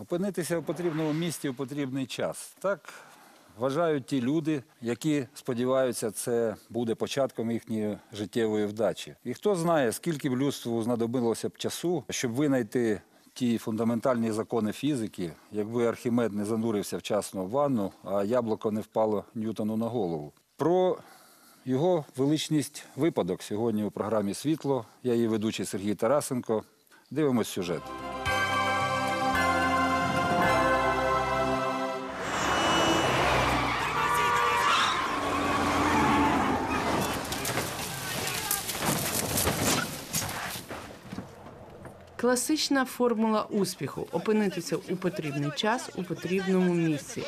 Опинитися в потрібному місці в потрібний час. Так вважають ті люди, які сподіваються, це буде початком їхньої життєвої вдачі. І хто знає, скільки б людству знадобилося б часу, щоб винайти ті фундаментальні закони фізики, якби Архімед не занурився вчасно в ванну, а яблуко не впало Ньютону на голову. Про його величність випадок сьогодні у програмі Світло. Я її ведучий Сергій Тарасенко. Дивимось сюжет. Класична формула успіху опинитися у потрібний час у потрібному місці.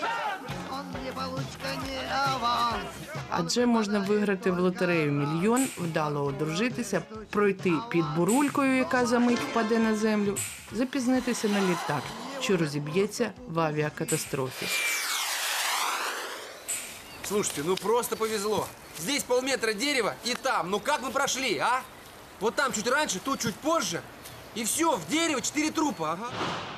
Адже можна виграти в лотерею мільйон, вдало одружитися, пройти під бурулькою, яка за мить впаде на землю, запізнитися на літак, що розіб'ється в авіакатастрофі. Слушайте, ну просто повезло. Здесь полметра дерева и там. Ну как вы прошли, а? Вот там чуть раньше, тут чуть позже. И все, в дерево четыре трупа, ага.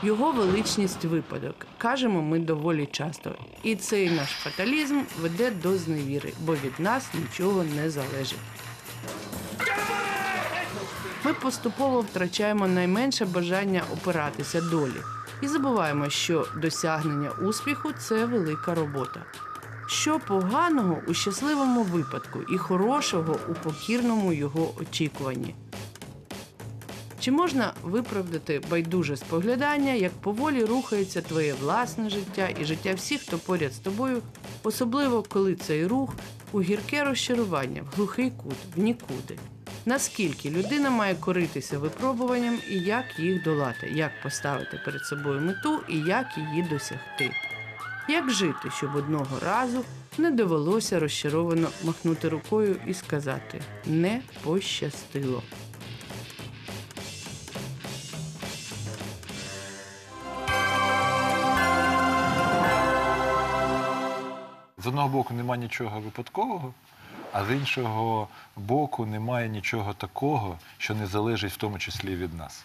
Його величність випадок кажемо ми доволі часто. І цей наш фаталізм веде до зневіри, бо від нас нічого не залежить. Ми поступово втрачаємо найменше бажання опиратися долі і забуваємо, що досягнення успіху це велика робота. Що поганого у щасливому випадку і хорошого у покірному його очікуванні. Чи можна виправдати байдуже споглядання, як поволі рухається твоє власне життя і життя всіх, хто поряд з тобою, особливо коли цей рух у гірке розчарування, в глухий кут, в нікуди? Наскільки людина має коритися випробуванням і як їх долати, як поставити перед собою мету і як її досягти? Як жити, щоб одного разу не довелося розчаровано махнути рукою і сказати не пощастило. З одного боку немає нічого випадкового, а з іншого боку немає нічого такого, що не залежить в тому числі від нас.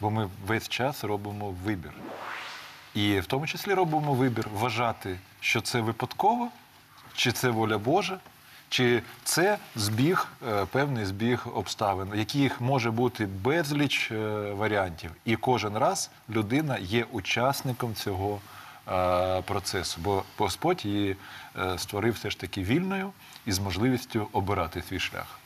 Бо ми весь час робимо вибір. І в тому числі робимо вибір вважати, що це випадково, чи це воля Божа, чи це збіг, е, певний збіг обставин, яких може бути безліч е, варіантів. І кожен раз людина є учасником цього процесу. Бо Господь її е, створив все ж таки вільною і з можливістю обирати свій шлях.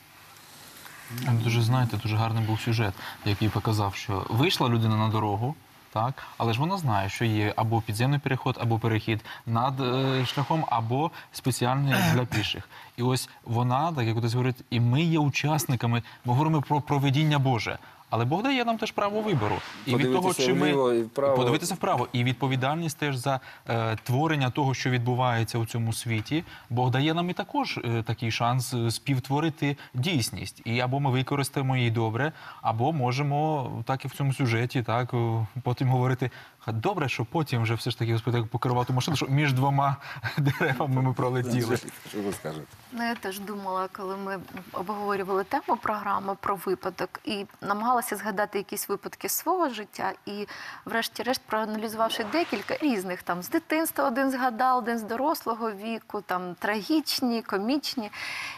Дуже знаєте, дуже гарний був сюжет, який показав, що вийшла людина на дорогу. Так, але ж вона знає, що є або підземний переход, або перехід над е, шляхом, або спеціальний для піших. І ось вона, так як хтось говорить, і ми є учасниками. Ми говоримо про проведіння Боже. Але Бог дає нам теж право вибору. І від того, чи ми вліво вправо. подивитися вправо, і відповідальність теж за е, творення того, що відбувається у цьому світі. Бог дає нам і також е, такий шанс е, співтворити дійсність. І або ми використаємо її добре, або можемо так і в цьому сюжеті, так е, потім говорити. «Ха, Добре, що потім вже все ж таки Господь так покерував ту машину, що між двома деревами ми пролетіли. Що ви скажете? Ну, я теж думала, коли ми обговорювали тему програми про випадок і намагалася згадати якісь випадки свого життя, і, врешті-решт, проаналізувавши декілька різних там з дитинства один згадав, один з дорослого віку, там трагічні, комічні,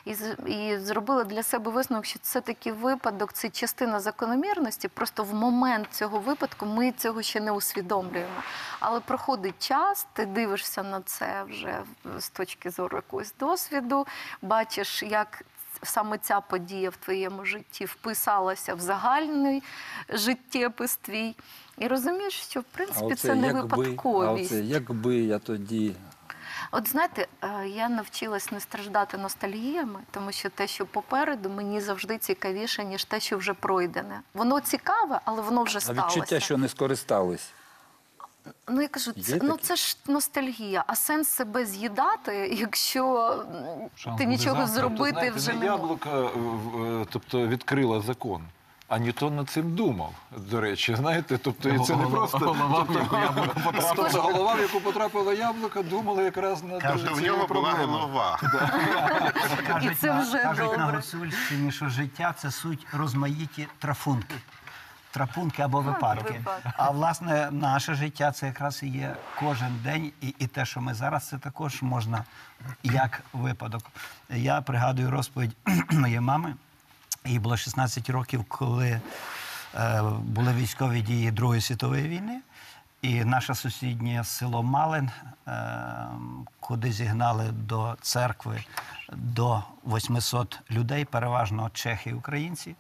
і, і зробила для себе висновок, що це такий випадок, це частина закономірності. Просто в момент цього випадку ми цього ще не усвідомлюємо. Але проходить час, ти дивишся на це вже з точки зору якогось досвіду, бачиш, як саме ця подія в твоєму житті вписалася в загальний життєпис твій. І розумієш, що в принципі це не якби, а випадковість. оце якби я тоді. От знаєте, е, я навчилась не страждати ностальгіями, тому що те, що попереду, мені завжди цікавіше, ніж те, що вже пройдене. Воно цікаве, але воно вже А відчуття, що не скористались. Ну я кажу, це, ну це ж ностальгія. А сенс себе з'їдати, якщо Шанс ти буде нічого завтра. зробити знаєте, вже не не можеш. яблука, е, в- е, тобто відкрила закон. А Ньютон над цим думав, до речі, знаєте, тобто і це не Голова- просто голова, в тобто, яку яблуко потрапило. тобто голова, в яку потрапило яблуко, думала якраз над Каже, в цією нього була проблемою. голова. І це вже кажуть добре. на Гуцульщині, що життя це суть розмаїті трафунки. Трапунки або випадки. випадки. А власне наше життя це якраз і є кожен день, і, і те, що ми зараз, це також можна як випадок. Я пригадую розповідь моєї мами. Їй було 16 років, коли е, були військові дії Другої світової війни. І наше сусіднє село Малин, е, куди зігнали до церкви до 800 людей, переважно чехи і українці.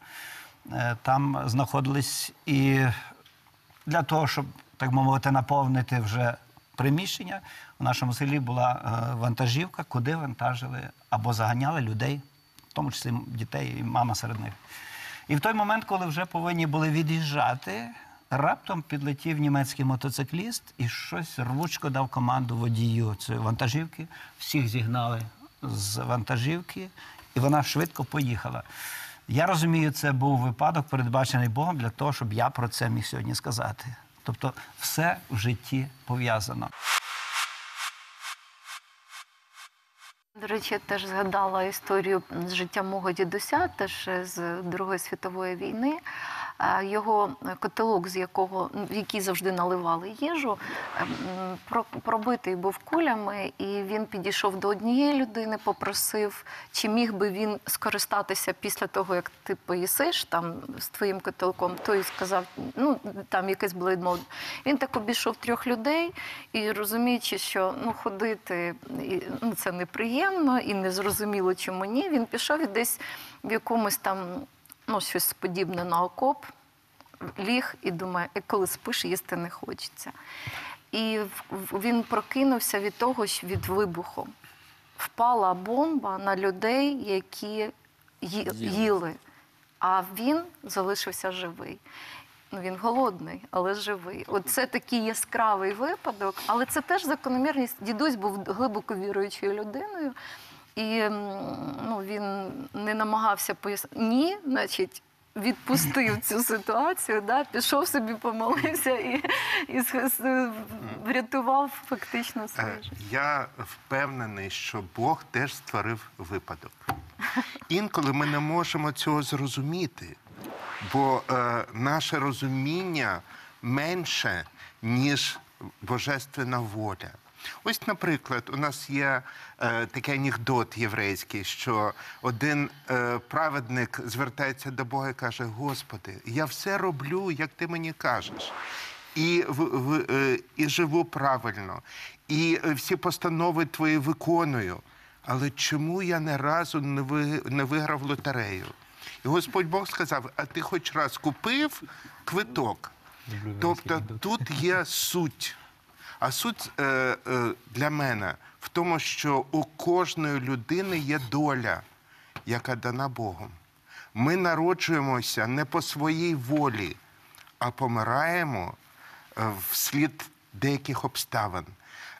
Е, Там знаходились і для того, щоб, так мовити, наповнити вже приміщення, у нашому селі була е, вантажівка, куди вантажили або заганяли людей, в тому числі дітей і мама серед них. І в той момент, коли вже повинні були від'їжджати, раптом підлетів німецький мотоцикліст і щось рвучко дав команду водію цієї вантажівки. Всіх зігнали з вантажівки, і вона швидко поїхала. Я розумію, це був випадок, передбачений Богом для того, щоб я про це міг сьогодні сказати. Тобто, все в житті пов'язано. До речі, я теж згадала історію з життя мого дідуся, теж з Другої світової війни. Його котелок, з якого в який завжди наливали їжу, ем, пробитий був кулями, і він підійшов до однієї людини, попросив, чи міг би він скористатися після того, як ти поїсиш там з твоїм котелком. Той сказав, ну там якесь було. Він так обійшов трьох людей і розуміючи, що ну ходити ну, це неприємно і незрозуміло, чому ні. Він пішов і десь в якомусь там ну, щось подібне на окоп, ліг і думає, «Е, коли спиш, їсти не хочеться. І він прокинувся від того, що від вибуху. Впала бомба на людей, які Їли. а він залишився живий. Ну, він голодний, але живий. От це такий яскравий випадок, але це теж закономірність. Дідусь був глибоко віруючою людиною, і ну, він не намагався пояснити. Ні, значить. Відпустив цю ситуацію, да, пішов собі, помолився і, і врятував фактично своє Е, життя. Я впевнений, що Бог теж створив випадок. Інколи ми не можемо цього зрозуміти, бо е, наше розуміння менше, ніж божественна воля. Ось, наприклад, у нас є е, такий анекдот єврейський, що один е, праведник звертається до Бога і каже: Господи, я все роблю, як ти мені кажеш і, в, в, е, і живу правильно, і всі постанови твої виконую. Але чому я не разу не, ви, не виграв лотерею? І Господь Бог сказав: а ти хоч раз купив квиток. Тобто тут є суть. А суть е, е, для мене в тому, що у кожної людини є доля, яка дана Богом. Ми народжуємося не по своїй волі, а помираємо е, вслід деяких обставин.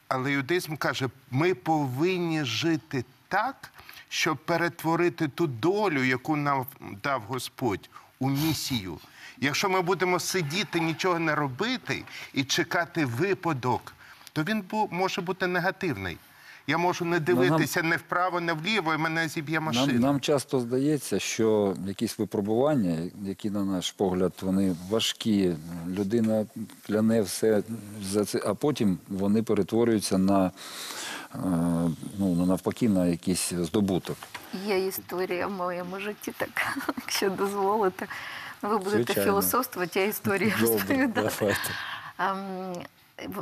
Але юдизм каже, ми повинні жити так, щоб перетворити ту долю, яку нам дав Господь, у місію. Якщо ми будемо сидіти, нічого не робити і чекати випадок, то він може бути негативний. Я можу не дивитися не вправо, не вліво, і мене зіб'є машина. Нам, нам часто здається, що якісь випробування, які, на наш погляд, вони важкі, людина кляне все за це, а потім вони перетворюються на, ну, на навпаки, на якийсь здобуток. Є історія в моєму житті, так, якщо дозволите. Ви будете Звичайно. філософствувати, я історію розповідати. Ем,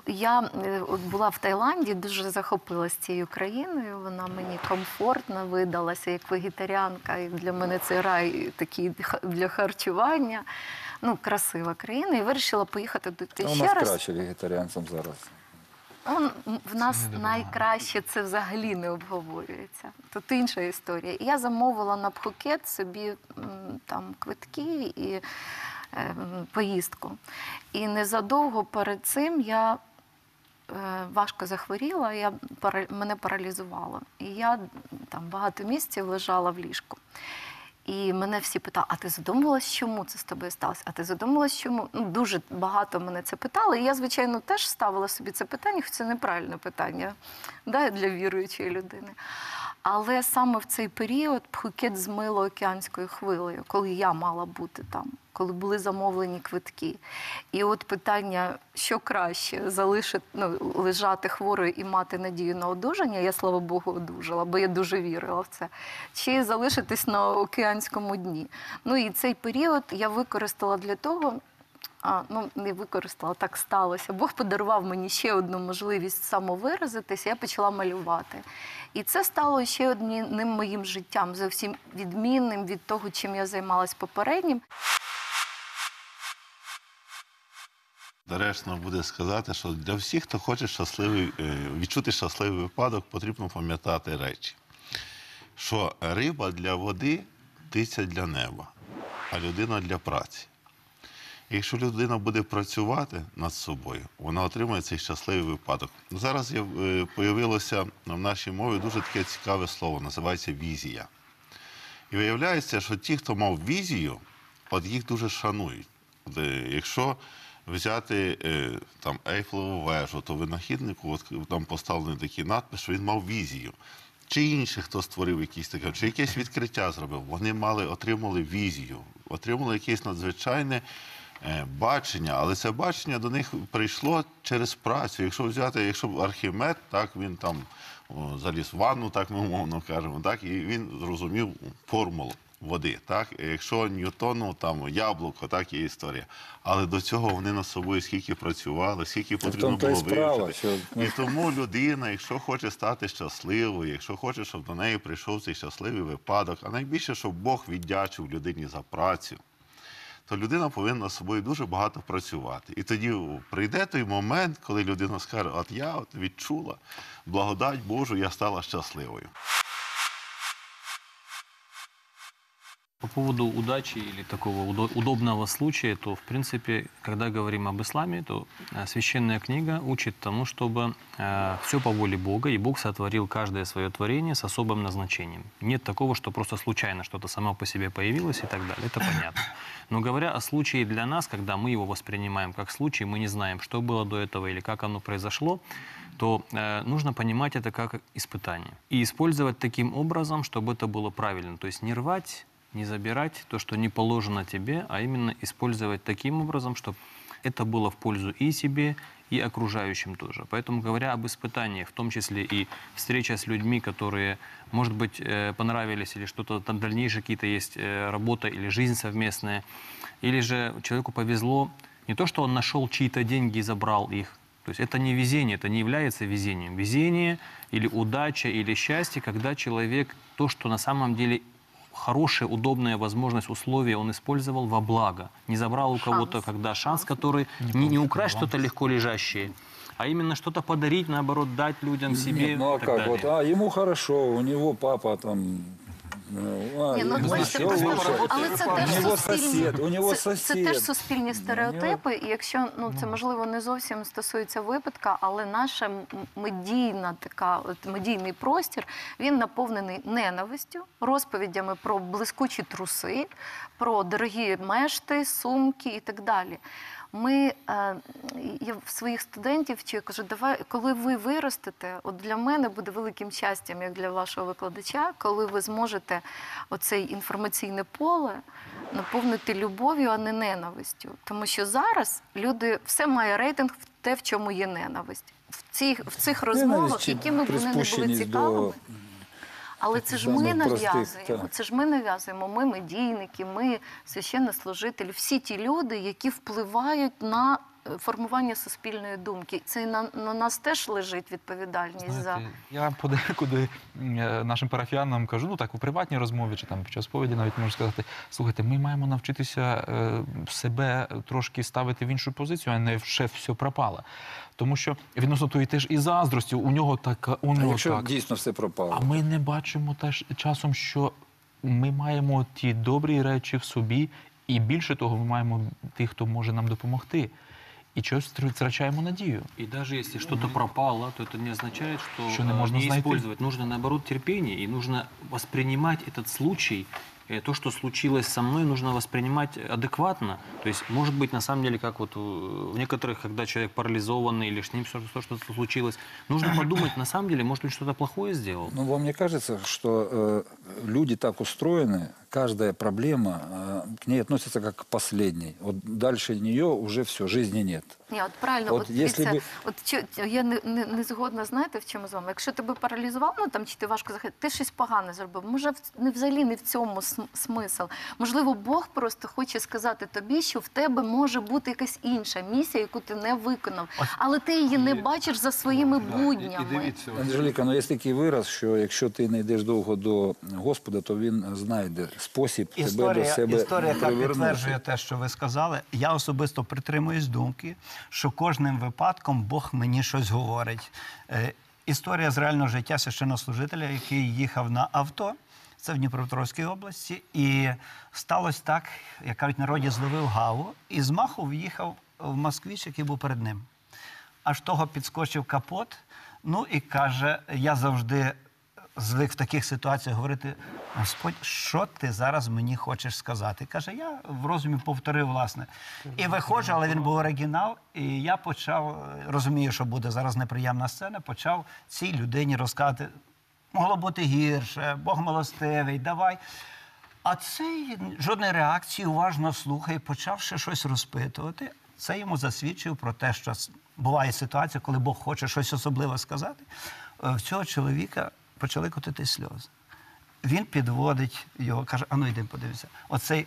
Я е, була в Таїланді, дуже захопилась цією країною. Вона мені комфортно видалася як вегетаріанка. І для мене це рай такий для харчування. Ну, красива країна. І вирішила поїхати у ще раз. краще вегетаріанцям зараз. Он, в нас найкраще це взагалі не обговорюється. Тут інша історія. Я замовила на Пхукет собі там квитки і е, поїздку. І незадовго перед цим я е, важко захворіла, я, мене паралізувало. І я там багато місяців лежала в ліжку. І мене всі питали, а ти задумувалась, чому це з тобою сталося? А ти задумувалась, чому? Ну, дуже багато мене це питали. І я, звичайно, теж ставила собі це питання, хоч це неправильне питання да, для віруючої людини. Але саме в цей період Пхукет змило океанською хвилею, коли я мала бути там, коли були замовлені квитки. І от питання, що краще залишити ну, лежати хворою і мати надію на одужання. Я слава Богу одужала, бо я дуже вірила в це. Чи залишитись на океанському дні? Ну і цей період я використала для того. А, ну, не використала, так сталося. Бог подарував мені ще одну можливість самовиразитися, я почала малювати. І це стало ще одним моїм життям, зовсім відмінним від того, чим я займалась попереднім. Доречно буде сказати, що для всіх, хто хоче щасливий, е, відчути щасливий випадок, потрібно пам'ятати речі. Що риба для води, птиця для неба, а людина для праці. Якщо людина буде працювати над собою, вона отримає цей щасливий випадок. Зараз є, е, появилося в нашій мові дуже таке цікаве слово, називається візія. І виявляється, що ті, хто мав візію, от їх дуже шанують. Е, Якщо взяти е, там Ейфелеву вежу, то винахіднику от, там поставлений такий надпис, що він мав візію. Чи інший, хто створив якісь таке, чи якесь відкриття зробив, вони мали, отримали візію, отримали якесь надзвичайне бачення, але це бачення до них прийшло через працю. Якщо взяти, якщо б Архімед, так він там о, заліз в ванну, так ми умовно кажемо, так, і він зрозумів формулу води. Так? Якщо Ньютону там яблуко, так є історія. Але до цього вони над собою скільки працювали, скільки потрібно тому то й було вивчити. що- І тому людина, якщо хоче стати щасливою, якщо хоче, щоб до неї прийшов цей щасливий випадок, а найбільше, щоб Бог віддячив людині за працю, то людина повинна з собою дуже багато працювати. І тоді прийде той момент, коли людина скаже: От я от відчула благодать Божу, я стала щасливою. По поводу удачи или такого удо- удобного случая, то, в принципе, когда говорим об исламе, то э, священная книга учит тому, чтобы все по воле Бога, и Бог сотворил каждое свое творение с особым назначением. Нет такого, что просто случайно что-то само по себе появилось и так далее. Это понятно. Но говоря о случае для нас, когда мы его воспринимаем как случай, мы не знаем, что было до этого или как оно произошло, то э, нужно понимать это как испытание. И использовать таким образом, чтобы это было правильно. То есть не рвать, не забирать то, что не положено тебе, а именно использовать таким образом, чтобы это было в пользу и себе, и окружающим тоже. Поэтому, говоря об испытаниях, в том числе и встреча с людьми, которые, может быть, э, понравились, или что-то там дальнейшие какие-то есть э, работа или жизнь совместная, или же человеку повезло не то, что он нашел чьи-то деньги и забрал их, то есть это не везение, это не является везением. Везение или удача или счастье, когда человек то, что на самом деле хорошая, удобная возможность, условия он использовал во благо. Не забрал у кого-то, когда шанс, который не, не украсть что-то легко лежащее, а именно что-то подарить, наоборот, дать людям себе. Нет, ну а как? далее. Вот, а ему хорошо, у него папа там... ну, Ні, ну, ему бачите, всё просто- лучше. але це у теж него суспільні, сосед, у него це, це сосед. теж суспільні стереотипи. І якщо ну це можливо не зовсім стосується випадка, але наша м- медійна така, от медійний простір він наповнений ненавистю, розповідями про блискучі труси, про дорогі мешти, сумки і так далі. Ми е, я в своїх студентів вчу, я кажу, давай, коли ви виростете, от для мене буде великим щастям, як для вашого викладача, коли ви зможете оце інформаційне поле наповнити любов'ю, а не ненавистю. Тому що зараз люди все має рейтинг в те, в чому є ненависть. В цих, в цих розмовах, якими б вони не були цікавими. до Але це ж ми нав'язуємо. Це ж ми нав'язуємо. Ми медійники, ми священнослужителі, всі ті люди, які впливають на формування суспільної думки. Це на, на нас теж лежить відповідальність за. Я подекуди е, нашим парафіянам кажу, ну так у приватній розмові чи там під час сповіді навіть можу сказати: слухайте, ми маємо навчитися е, себе трошки ставити в іншу позицію, а не ще все пропало. Тому що відносно тої теж і заздрості, у нього так, у А нього якщо так. дійсно все пропало? А ми не бачимо теж часом, що ми маємо ті добрі речі в собі, і більше того, ми маємо тих, хто може нам допомогти. І чогось втр- втрачаємо надію. И даже если что-то пропало, то это не означает, что, Что не э, можно не знайти. использовать. Нужно, наоборот, терпение, и нужно воспринимать этот случай э, то, что случилось со мной, нужно воспринимать адекватно. То есть, может быть, на самом деле, как вот э, в некоторых, когда человек парализованный или с ним что-то что-то случилось, нужно подумать, на самом деле, может, он что-то плохое сделал. Ну, вам не кажется, что э, люди так устроены, каждая проблема э, к ней относится как к последней. Вот дальше нее уже все, жизни нет. Ні, от правильно, От от, якщо дивіться, би- от чи, я не, не, не згодна, знаєте, в чому з вами. Якщо тебе паралізував, ну там чи ти важко захистити, ти щось погане зробив. Може, в- не взагалі не в цьому см- смисл. Можливо, Бог просто хоче сказати тобі, що в тебе може бути якась інша місія, яку ти не виконав, але ти її не бачиш за своїми буднями. Анжеліка, ну є такий вираз, що якщо ти не йдеш довго до Господа, то він знайде спосіб тебе до Історія, себе історія яка підтверджує те, що ви сказали. Я особисто притримуюсь думки, що кожним випадком Бог мені щось говорить. Е, історія з реального життя священнослужителя, який їхав на авто. Це в Дніпропетровській області. І сталося так, як кажуть, народі зловив гаву, і з маху в'їхав в москвич, який був перед ним. Аж того підскочив капот. Ну і каже: я завжди звик в таких ситуаціях говорити: Господь, що ти зараз мені хочеш сказати? Каже, я в розумі повторив, власне. І виходжу, але він був оригінал, і я почав, розумію, що буде зараз неприємна сцена, почав цій людині розказати. Могло бути гірше, Бог милостивий, давай. А цей жодної реакції уважно слухає, почав ще щось розпитувати. Це йому засвідчив про те, що буває ситуація, коли Бог хоче щось особливе сказати. Е, В цього чоловіка почали котити сльози. Він підводить його, каже: а ну йди подивися. Оцей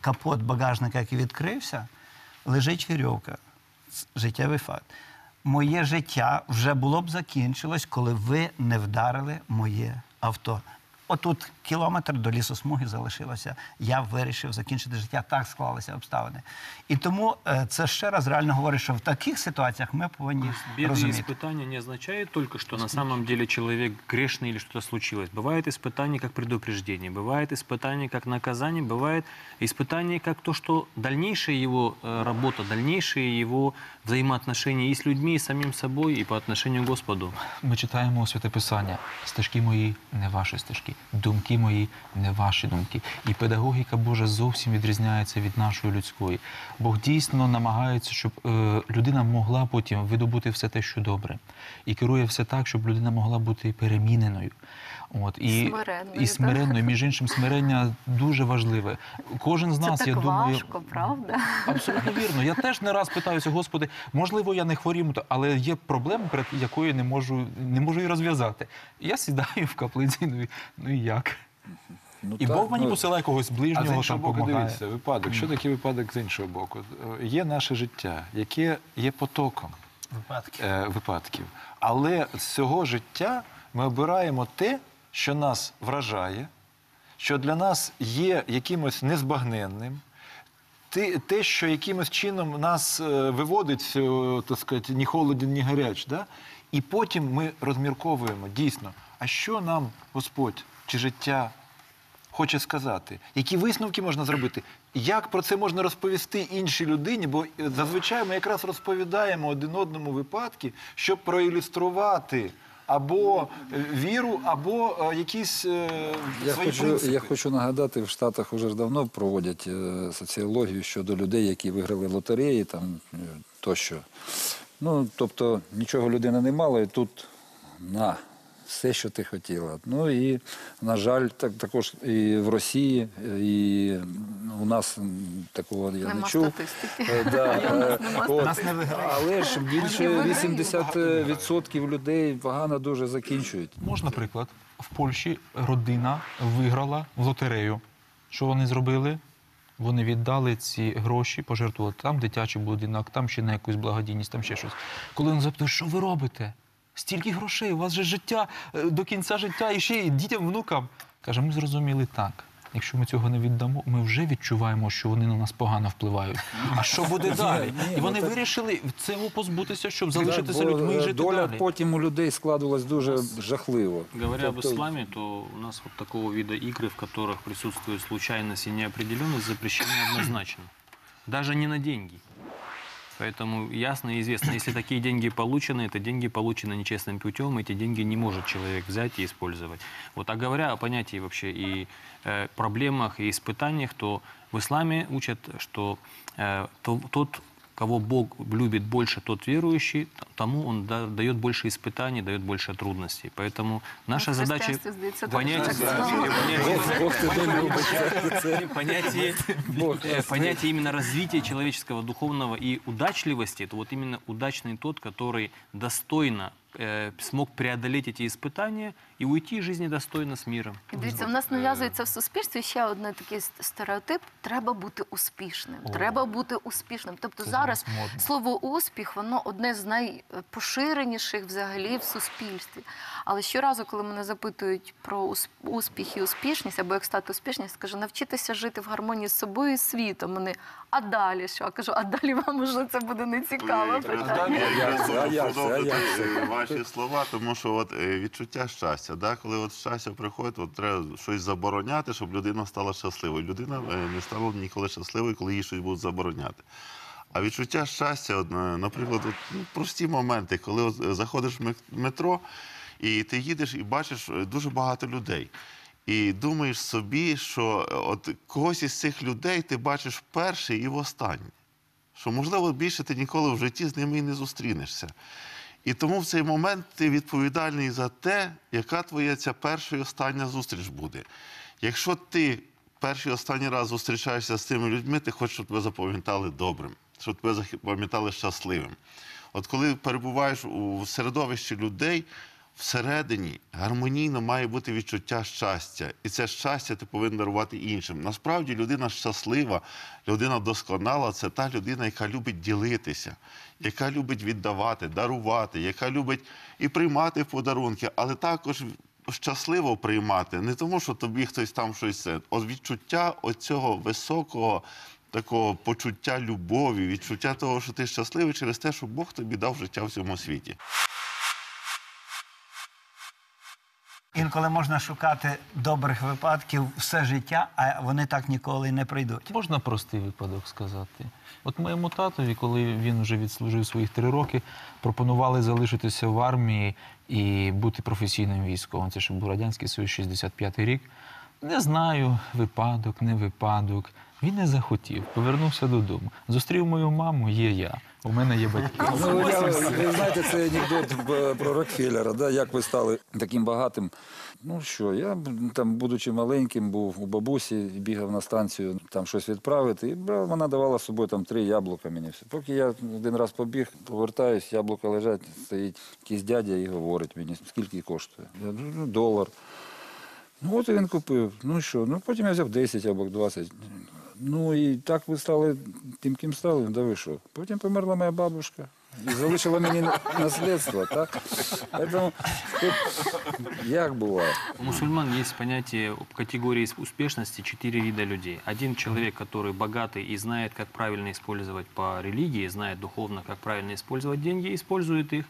капот багажника, який відкрився, лежить вірьовка. Життєвий факт. Моє життя вже було б закінчилось, коли ви не вдарили моє авто Отут кілометр до лісосмуги залишилося. Я вирішив закінчити життя. Так склалися обставини. І тому е, це ще раз реально говорить, що в таких ситуаціях ми повинні Беды и розуміти. испытания не означают только, что на самом деле человек грешный или что-то случилось. Бывает испытание как предупреждение, бывает испытание как наказание, бывает испытание как то, что дальнейшая его э, работа, дальнейшие его взаимоотношения и с людьми, и с самим собой, и по отношению к Господу. Ми читаємо святе писання. Стежки мої не ваші стежки, думки мої не ваші думки. І педагогіка Божа зовсім відрізняється від нашої людської. Бог дійсно намагається, щоб е, людина могла потім видобути все те, що добре, і керує все так, щоб людина могла бути переміненою. От і, Смиренною, і смиренною. Між іншим, смирення дуже важливе. Кожен з Це нас, так я думаю, важко, правда? Абсолютно вірно. Я теж не раз питаюся, Господи, можливо, я не хворію, але є проблема, перед якою не можу, не можу її розв'язати. Я сідаю в каплиці, ну і, ну і як? Ну, І так, Бог мені ну, посилає когось А з ближнього, іншого боку, допомагає. дивіться, випадок. Що таке випадок з іншого боку? Є наше життя, яке є потоком Випадки. е, випадків. Але з цього життя ми обираємо те, що нас вражає, що для нас є якимось незбагненним. Те, що якимось чином нас е, виводить, е, так сказати, ні холоден, ні гаряч. Да? І потім ми розмірковуємо дійсно, а що нам Господь чи життя хоче сказати, які висновки можна зробити, як про це можна розповісти іншій людині, бо е, зазвичай ми якраз розповідаємо один одному випадки, щоб проілюструвати або е, віру, або е, якісь е, Я свої хочу, принципи. я хочу нагадати, в Штатах вже давно проводять соціологію щодо людей, які виграли лотереї там тощо. Ну, тобто нічого людина не мала, і тут на все, що ти хотіла. Ну і, на жаль, так, також і в Росії, і у нас такого я Нема не чув. Е, да, е, от. Нас не виграють. Але ж більше 80% людей погано дуже закінчують. Можна приклад. В Польщі родина виграла в лотерею. Що вони зробили? Вони віддали ці гроші, пожертвували там дитячий будинок, там ще на якусь благодійність, там ще щось. Коли вони запитують, що ви робите? Стільки грошей, у вас же життя е, до кінця життя і ще й дітям, внукам. Каже, ми зрозуміли так. Якщо ми цього не віддамо, ми вже відчуваємо, що вони на нас погано впливають. А що буде далі? ні, І вони ну так- вирішили цього позбутися, щоб Так, залишитися бо, людьми і е, жити доля далі. потім у людей складувалась дуже жахливо. Говоря об Тобто, исламе, то у нас вот такого вида игры, в которых присутствует случайность и неопределенность, запрещены однозначно. Даже не на деньги. Поэтому ясно и известно, если такие деньги получены, это деньги получены нечестным путем, эти деньги не может человек взять и использовать. Вот, а говоря о понятии вообще и э, проблемах, и испытаниях, то в исламе учат, что э, то- тот, кого Бог любит больше, тот верующий, т- тому он да- дает больше испытаний, дает больше трудностей. Поэтому наша Ну, в задача християнстві, здається, понять, так само. Бог, Бог тебе любить. це- це- понятие, Бог э, понятие именно развития человеческого духовного и удачливости, это вот именно удачный тот, который достойно э, смог преодолеть эти испытания и уйти из жизни достойно с миром. І Дивіться, в нас нав'язується в суспільстві ще один такий с- стереотип: треба бути успішним. Треба бути успішним. Тобто Це зараз зараз модно. слово успіх, воно одне з найпоширеніших взагалі в суспільстві. Але щоразу, коли мене запитують про ус- успіх і успішність, або як стати успішним, я скажу, навчитися жити в гармонії з собою і світом. Вони, а далі що? Я кажу, а далі вам може це буде не цікаво. питання. Продовжити, е, Ваші слова, тому що от е, відчуття щастя, да? коли от щастя приходить, от треба щось забороняти, щоб людина стала щасливою. Людина е, не стала ніколи щасливою, коли їй щось будуть забороняти. А відчуття щастя, от, наприклад, от, ну, прості моменти, коли от, заходиш в метро, і ти їдеш і бачиш дуже багато людей. І думаєш собі, що е, от когось із цих людей ти бачиш перший і востаннє що можливо більше ти ніколи в житті з ними і не зустрінешся. І тому в цей момент ти відповідальний за те, яка твоя ця перша і остання зустріч буде. Якщо ти перший і останній раз зустрічаєшся з тими людьми, ти хочеш, щоб тебе запам'ятали добрим, щоб тебе запам'ятали щасливим. От коли перебуваєш у середовищі людей, всередині гармонійно має бути відчуття щастя. І це щастя ти повинен дарувати іншим. Насправді людина щаслива, людина досконала це та людина, яка любить ділитися, яка любить віддавати, дарувати, яка любить і приймати подарунки, але також щасливо приймати. Не тому, що тобі хтось там щось це. От відчуття оцього високого. Такого почуття любові, відчуття того, що ти щасливий через те, що Бог тобі дав життя в цьому світі. Інколи можна шукати добрих випадків все життя, а вони так ніколи не прийдуть. Можна простий випадок сказати. От моєму татові, коли він вже відслужив своїх три роки, пропонували залишитися в армії і бути професійним військовим. Це ще був Радянський Союз, 65-й рік. Не знаю, випадок, не випадок. Він не захотів, повернувся додому. Зустрів мою маму, є я. У мене є батьки. Ну, я, ви знаєте, це анекдот е, про Рокфеллера, да? як ви стали таким багатим. Ну що, я б, там, будучи маленьким, був у бабусі, бігав на станцію там щось відправити, і вона давала з собою там три яблука мені. Все. Поки я один раз побіг, повертаюсь, яблука лежать, стоїть якийсь дядя і говорить мені, скільки коштує. Я кажу, ну, долар. Ну, от він купив. Ну що, ну потім я взяв 10 або 20. Ну і так ви стали тим, ким стали, да ви що? Потім померла моя бабушка. І залишила мені наслідство, так? Тому тут як буває? У мусульман есть понятие категории успешности четыре вида людей. Один человек, который богатый и знает, как правильно использовать по религии, знает духовно, как правильно использовать деньги, использует их,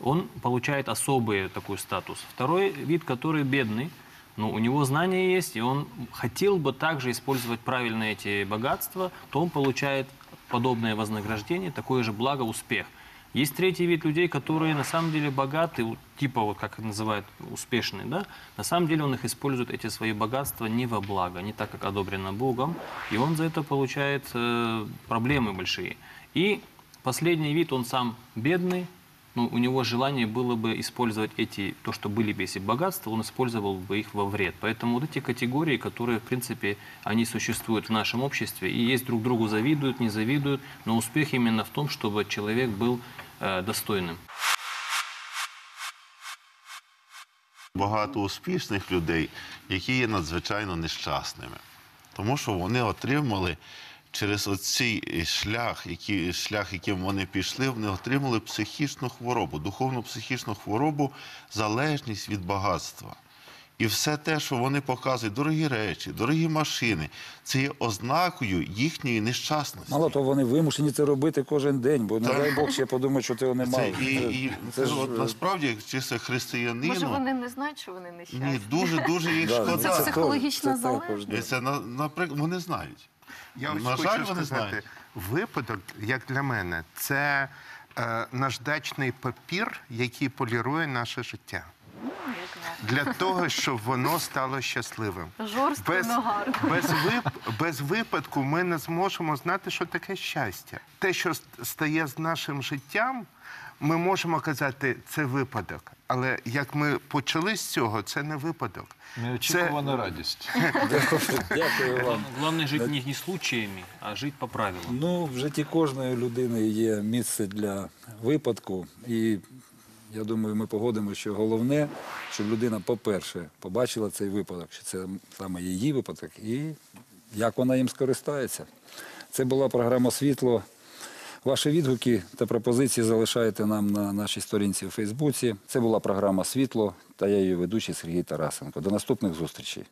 он получает особый такой статус. Второй вид, который бедный, но у него знания есть, и он хотел бы также использовать правильно эти богатства, то он получает подобное вознаграждение, такое же благо, успех. Есть третий вид людей, которые на самом деле богаты, типа вот как называют успешные, да? На самом деле он их использует, эти свои богатства, не во благо, не так, как одобрено Богом, и он за это получает э, проблемы большие. И последний вид, он сам бедный, но у него желание было бы использовать эти, то, что были бы эти богатства, он использовал бы их во вред. Поэтому вот эти категории, которые, в принципе, они существуют в нашем обществе, и есть друг другу завидуют, не завидуют, но успех именно в том, чтобы человек был э, достойным. багато успішних людей, які є надзвичайно нещасними. Тому що вони отримали через оцей шлях, який, шлях, яким вони пішли, вони отримали психічну хворобу, духовну психічну хворобу, залежність від багатства. І все те, що вони показують, дорогі речі, дорогі машини, це є ознакою їхньої нещасності. Мало того, вони вимушені це робити кожен день, бо не Так. дай Бог ще подумають, що цього Це, немає. і, і, це це, ж, от, е, насправді, як чисто християнину, Може, вони не знають, що вони нещасні? ні, дуже дуже їх да, шкода. Це психологічна це залежність. Це, на- наприклад, вони знають. Я ось На хочу жаль, вони сказати, знають. випадок, як для мене, це е, наждачний папір, який полірує наше життя. Для того, щоб воно стало щасливим. Жорстко, Без, но гарно. без, вип, без випадку ми не зможемо знати, що таке щастя. Те, що стає з нашим життям, ми можемо казати, це випадок. Але як ми почали з цього, це не випадок. Неочікувана радість. Дякую вам. Главное жить не, случаями, а жить по правилам. Ну, в житті кожної людини є місце для випадку. І я думаю, ми погодимо, що головне, щоб людина, по-перше, побачила цей випадок, що це саме її випадок, і як вона їм скористається. Це була програма Світло. Ваші відгуки та пропозиції залишайте нам на нашій сторінці у Фейсбуці. Це була програма Світло та я її ведучий Сергій Тарасенко. До наступних зустрічей.